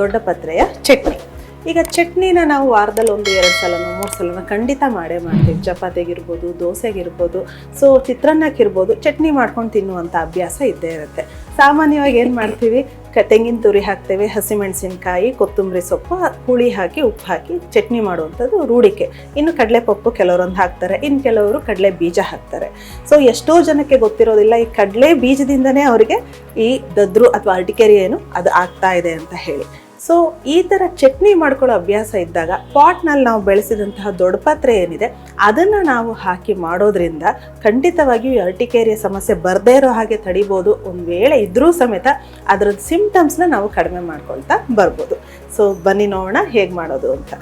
ದೊಡ್ಡ ಪತ್ರೆಯ ಚಟ್ನಿ. ಈಗ ಚಟ್ನಿನ ನಾವು ವಾರದಲ್ಲಿ ಒಂದು ಎರಡು ಸಲನೋ ಮೂರು ಸಲನೋ ಖಂಡಿತ ಮಾಡೇ ಮಾಡ್ತೀವಿ. ಚಪಾತಿಗಿರ್ಬೋದು, ದೋಸೆಗಿರ್ಬೋದು, ಸೊ ಚಿತ್ರಾನ್ನಕ್ಕಿರ್ಬೋದು ಚಟ್ನಿ ಮಾಡ್ಕೊಂಡು ತಿನ್ನುವಂಥ ಅಭ್ಯಾಸ ಇದ್ದೇ ಇರುತ್ತೆ. ಸಾಮಾನ್ಯವಾಗಿ ಏನು ಮಾಡ್ತೀವಿ? ತೆಂಗಿನ ತುರಿ ಹಾಕ್ತೇವೆ, ಹಸಿಮೆಣಸಿನ್ಕಾಯಿ, ಕೊತ್ತಂಬರಿ ಸೊಪ್ಪು ಹುಳಿ ಹಾಕಿ, ಉಪ್ಪು ಹಾಕಿ ಚಟ್ನಿ ಮಾಡುವಂಥದ್ದು ರೂಢಿಕೆ. ಇನ್ನು ಕಡಲೆಪಪ್ಪು ಕೆಲವರೊಂದು ಹಾಕ್ತಾರೆ, ಇನ್ನು ಕೆಲವರು ಕಡಲೆ ಬೀಜ ಹಾಕ್ತಾರೆ. ಸೊ ಎಷ್ಟೋ ಜನಕ್ಕೆ ಗೊತ್ತಿರೋದಿಲ್ಲ, ಈ ಕಡಲೆ ಬೀಜದಿಂದನೇ ಅವರಿಗೆ ಈ ದದ್ರು ಅಥವಾ ಅರ್ಟಿಕೆರಿ ಏನು ಅದು ಆಗ್ತಾ ಇದೆ ಅಂತ ಹೇಳಿ. ಸೊ ಈ ಥರ ಚಟ್ನಿ ಮಾಡ್ಕೊಳ್ಳೋ ಅಭ್ಯಾಸ ಇದ್ದಾಗ ಪಾಟ್ನಲ್ಲಿ ನಾವು ಬೆಳೆಸಿದಂತಹ ದೊಡ್ಡ ಪಾತ್ರೆ ಏನಿದೆ, ಅದನ್ನು ನಾವು ಹಾಕಿ ಮಾಡೋದ್ರಿಂದ ಖಂಡಿತವಾಗಿಯೂ ಅರ್ಟಿಕೇರಿಯ ಸಮಸ್ಯೆ ಬರದೇ ಇರೋ ಹಾಗೆ ತಡಿಬೋದು. ಒಂದು ವೇಳೆ ಇದ್ರೂ ಸಮೇತ ಅದರದ್ದು ಸಿಮ್ಟಮ್ಸ್ನ ನಾವು ಕಡಿಮೆ ಮಾಡ್ಕೊಳ್ತಾ ಬರ್ಬೋದು. ಸೊ ಬನ್ನಿ ನೋಡೋಣ ಹೇಗೆ ಮಾಡೋದು ಅಂತ.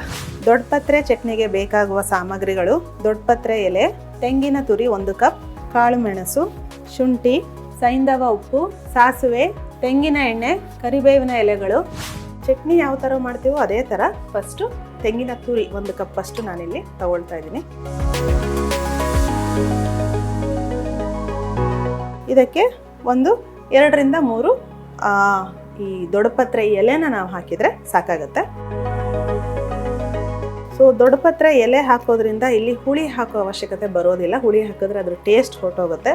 ದೊಡ್ಡ ಪತ್ರೆ ಚಟ್ನಿಗೆ ಬೇಕಾಗುವ ಸಾಮಗ್ರಿಗಳು, ದೊಡ್ಡ ಪತ್ರೆ ಎಲೆ, ತೆಂಗಿನ ತುರಿ ಒಂದು ಕಪ್, ಕಾಳು ಮೆಣಸು, ಶುಂಠಿ, ಸೈಂಧವ ಉಪ್ಪು, ಸಾಸಿವೆ, ತೆಂಗಿನ ಎಣ್ಣೆ, ಕರಿಬೇವಿನ ಎಲೆಗಳು ಚಟ್ನಿ ಯಾವ ಥರ ಮಾಡ್ತೀವೋ ಅದೇ ಥರ ಫಸ್ಟು ತೆಂಗಿನ ತುರಿ ಒಂದು ಕಪ್ ಫಸ್ಟು ನಾನಿಲ್ಲಿ ತಗೊಳ್ತಾ ಇದ್ದೀನಿ. ಇದಕ್ಕೆ ಒಂದು ಎರಡರಿಂದ ಮೂರು ಈ ದೊಡ್ಡಪತ್ರೆ ಎಲೆನ ನಾವು ಹಾಕಿದರೆ ಸಾಕಾಗತ್ತೆ. ಸೊ ದೊಡ್ಡಪತ್ರೆ ಎಲೆ ಹಾಕೋದ್ರಿಂದ ಇಲ್ಲಿ ಹುಳಿ ಹಾಕೋ ಅವಶ್ಯಕತೆ ಬರೋದಿಲ್ಲ. ಹುಳಿ ಹಾಕಿದ್ರೆ ಅದ್ರ ಟೇಸ್ಟ್ ಹೊರಟೋಗುತ್ತೆ.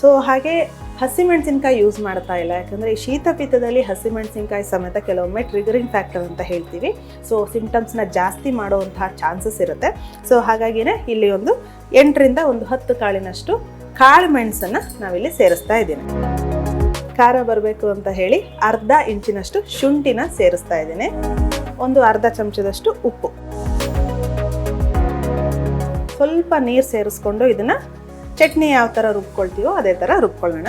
ಸೊ ಹಾಗೆ ಹಸಿಮೆಣಸಿನ್ಕಾಯಿ ಯೂಸ್ ಮಾಡ್ತಾ ಇಲ್ಲ. ಯಾಕಂದರೆ ಈ ಶೀತಪಿತ್ತದಲ್ಲಿ ಹಸಿಮೆಣಸಿನ್ಕಾಯಿ ಸಮೇತ ಕೆಲವೊಮ್ಮೆ ಟ್ರಿಗರಿಂಗ್ ಫ್ಯಾಕ್ಟರ್ ಅಂತ ಹೇಳ್ತೀವಿ. ಸೊ ಸಿಂಪ್ಟಮ್ಸ್ನ ಜಾಸ್ತಿ ಮಾಡುವಂತಹ ಚಾನ್ಸಸ್ ಇರುತ್ತೆ. ಸೊ ಹಾಗಾಗಿನೇ ಇಲ್ಲಿ ಒಂದು ಎಂಟರಿಂದ ಒಂದು ಹತ್ತು ಕಾಳಿನಷ್ಟು ಕಾಳು ಮೆಣಸನ್ನು ನಾವಿಲ್ಲಿ ಸೇರಿಸ್ತಾ ಇದ್ದೀನಿ ಖಾರ ಬರಬೇಕು ಅಂತ ಹೇಳಿ ಅರ್ಧ ಇಂಚಿನಷ್ಟು ಶುಂಠಿನ ಸೇರಿಸ್ತಾ ಇದ್ದೀನಿ. ಒಂದು ಅರ್ಧ ಚಮಚದಷ್ಟು ಉಪ್ಪು. ಸ್ವಲ್ಪ ನೀರು ಸೇರಿಸ್ಕೊಂಡು ಇದನ್ನು ಚಟ್ನಿ ಯಾವ ಥರ ರುಬ್ಕೊಳ್ತೀವೋ ಅದೇ ಥರ ರುಬ್ಕೊಳ್ಳೋಣ.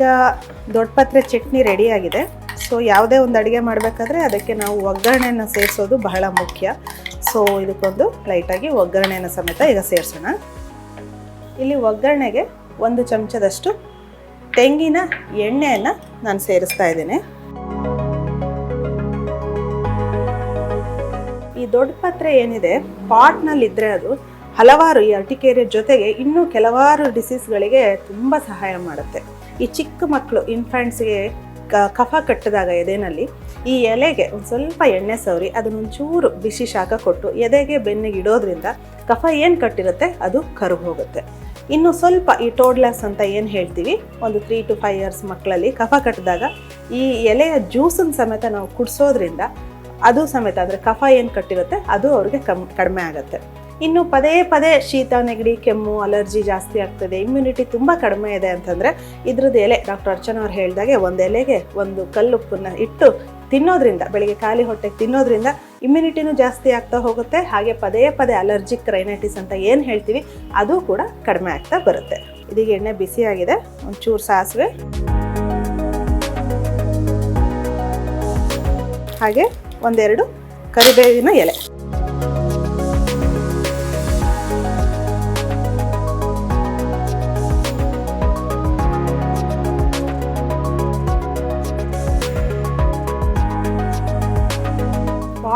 ಈಗ ದೊಡ್ಡಪತ್ರೆ ಚಟ್ನಿ ರೆಡಿಯಾಗಿದೆ ಸೊ ಯಾವುದೇ ಒಂದು ಅಡುಗೆ ಮಾಡಬೇಕಾದ್ರೆ ಅದಕ್ಕೆ ನಾವು ಒಗ್ಗರಣೆನ ಸೇರಿಸೋದು ಬಹಳ ಮುಖ್ಯ. ಸೊ ಇದಕ್ಕೊಂದು ಲೈಟಾಗಿ ಒಗ್ಗರಣೆನ ಸಮೇತ ಈಗ ಸೇರಿಸೋಣ. ಇಲ್ಲಿ ಒಗ್ಗರಣೆಗೆ ಒಂದು ಚಮಚದಷ್ಟು ತೆಂಗಿನ ಎಣ್ಣೆಯನ್ನು ನಾನು ಸೇರಿಸ್ತಾ ಇದ್ದೀನಿ. ಈ ದೊಡ್ಡ ಪಾತ್ರೆ ಏನಿದೆ ಪಾಟ್ನಲ್ಲಿದ್ದರೆ ಅದು ಹಲವಾರು ಈ ಅರ್ಟಿಕೇರಿಯ ಜೊತೆಗೆ ಇನ್ನೂ ಕೆಲವಾರು ಡಿಸೀಸ್ಗಳಿಗೆ ತುಂಬ ಸಹಾಯ ಮಾಡುತ್ತೆ. ಈ ಚಿಕ್ಕ ಮಕ್ಕಳು ಇನ್ಫ್ಯಾಂಟ್ಸ್ಗೆ ಕಫ ಕಟ್ಟಿದಾಗ ಎದೆನಲ್ಲಿ ಈ ಎಲೆಗೆ ಒಂದು ಸ್ವಲ್ಪ ಎಣ್ಣೆ ಸವರಿ ಅದನ್ನೊಂಚೂರು ಬಿಸಿ ಶಾಖ ಕೊಟ್ಟು ಎದೆಗೆ ಬೆನ್ನಿಗೆ ಇಡೋದ್ರಿಂದ ಕಫ ಏನು ಕಟ್ಟಿರುತ್ತೆ? ಅದು ಕರು ಹೋಗುತ್ತೆ. ಇನ್ನು ಸ್ವಲ್ಪ ಈ ಟೋಡ್ಲಾಸ್ ಅಂತ ಏನು ಹೇಳ್ತೀವಿ? ಒಂದು ತ್ರೀ ಟು ಫೈವ್ ಇಯರ್ಸ್ ಮಕ್ಕಳಲ್ಲಿ ಕಫ ಕಟ್ಟಿದಾಗ ಈ ಎಲೆಯ ಜ್ಯೂಸನ್ನು ಸಮೇತ ನಾವು ಕುಡಿಸೋದ್ರಿಂದ ಅದು ಸಮೇತ ಅಂದರೆ ಕಫ ಏನು ಕಟ್ಟಿರುತ್ತೆ? ಅದು ಅವ್ರಿಗೆ ಕಮ್, ಕಡಿಮೆ ಆಗುತ್ತೆ. ಇನ್ನು ಪದೇ ಪದೇ ಶೀತ ನೆಗಡಿ ಕೆಮ್ಮು, ಅಲರ್ಜಿ ಜಾಸ್ತಿ ಆಗ್ತದೆ. ಇಮ್ಯುನಿಟಿ ತುಂಬ ಕಡಿಮೆ ಇದೆ ಅಂತಂದರೆ ಇದ್ರದ್ದು ಎಲೆ, ಡಾಕ್ಟರ್ ಅರ್ಚನಾ ಅವ್ರು ಹೇಳಿದಾಗೆ ಒಂದು ಎಲೆಗೆ ಒಂದು ಕಲ್ಲುಪ್ಪನ್ನ ಇಟ್ಟು ತಿನ್ನೋದ್ರಿಂದ, ಬೆಳಿಗ್ಗೆ ಖಾಲಿ ಹೊಟ್ಟೆಗೆ ತಿನ್ನೋದ್ರಿಂದ ಇಮ್ಯುನಿಟಿನೂ ಜಾಸ್ತಿ ಆಗ್ತಾ ಹೋಗುತ್ತೆ. ಹಾಗೆ ಪದೇ ಪದೇ ಅಲರ್ಜಿಕ್ ರೈನೈಟಿಸ್ ಅಂತ ಏನು ಹೇಳ್ತೀವಿ, ಅದು ಕೂಡ ಕಡಿಮೆ ಆಗ್ತಾ ಬರುತ್ತೆ. ಇದೀಗ ಎಣ್ಣೆ ಬಿಸಿಯಾಗಿದೆ ಒಂಚೂರು ಸಾಸಿವೆ. ಹಾಗೆ ಒಂದೆರಡು ಕರಿಬೇವಿನ ಎಲೆ.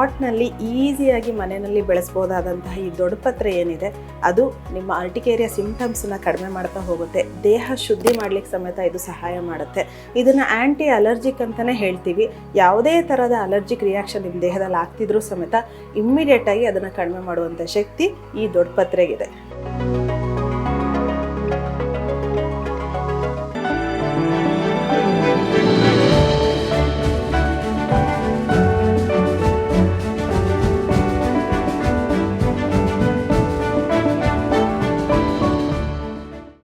ಪಾಟ್ನಲ್ಲಿ ಈಸಿಯಾಗಿ ಮನೆಯಲ್ಲಿ ಬೆಳೆಸ್ಬೋದಾದಂತಹ ಈ ದೊಡ್ಡಪತ್ರೆ ಏನಿದೆ, ಅದು ನಿಮ್ಮ ಅರ್ಟಿಕೇರಿಯ ಸಿಂಪ್ಟಮ್ಸನ್ನ ಕಡಿಮೆ ಮಾಡ್ತಾ ಹೋಗುತ್ತೆ. ದೇಹ ಶುದ್ಧಿ ಮಾಡ್ಲಿಕ್ಕೆ ಸಮೇತ ಇದು ಸಹಾಯ ಮಾಡುತ್ತೆ. ಇದನ್ನು ಆ್ಯಂಟಿ ಅಲರ್ಜಿಕ್ ಅಂತಲೇ ಹೇಳ್ತೀವಿ. ಯಾವುದೇ ಥರದ ಅಲರ್ಜಿಕ್ ರಿಯಾಕ್ಷನ್ ನಿಮ್ಮ ದೇಹದಲ್ಲಿ ಆಗ್ತಿದ್ರೂ ಸಮೇತ ಇಮ್ಮಿಡಿಯೇಟಾಗಿ ಅದನ್ನು ಕಡಿಮೆ ಮಾಡುವಂಥ ಶಕ್ತಿ ಈ ದೊಡ್ಡ ಪತ್ರೆಗಿದೆ.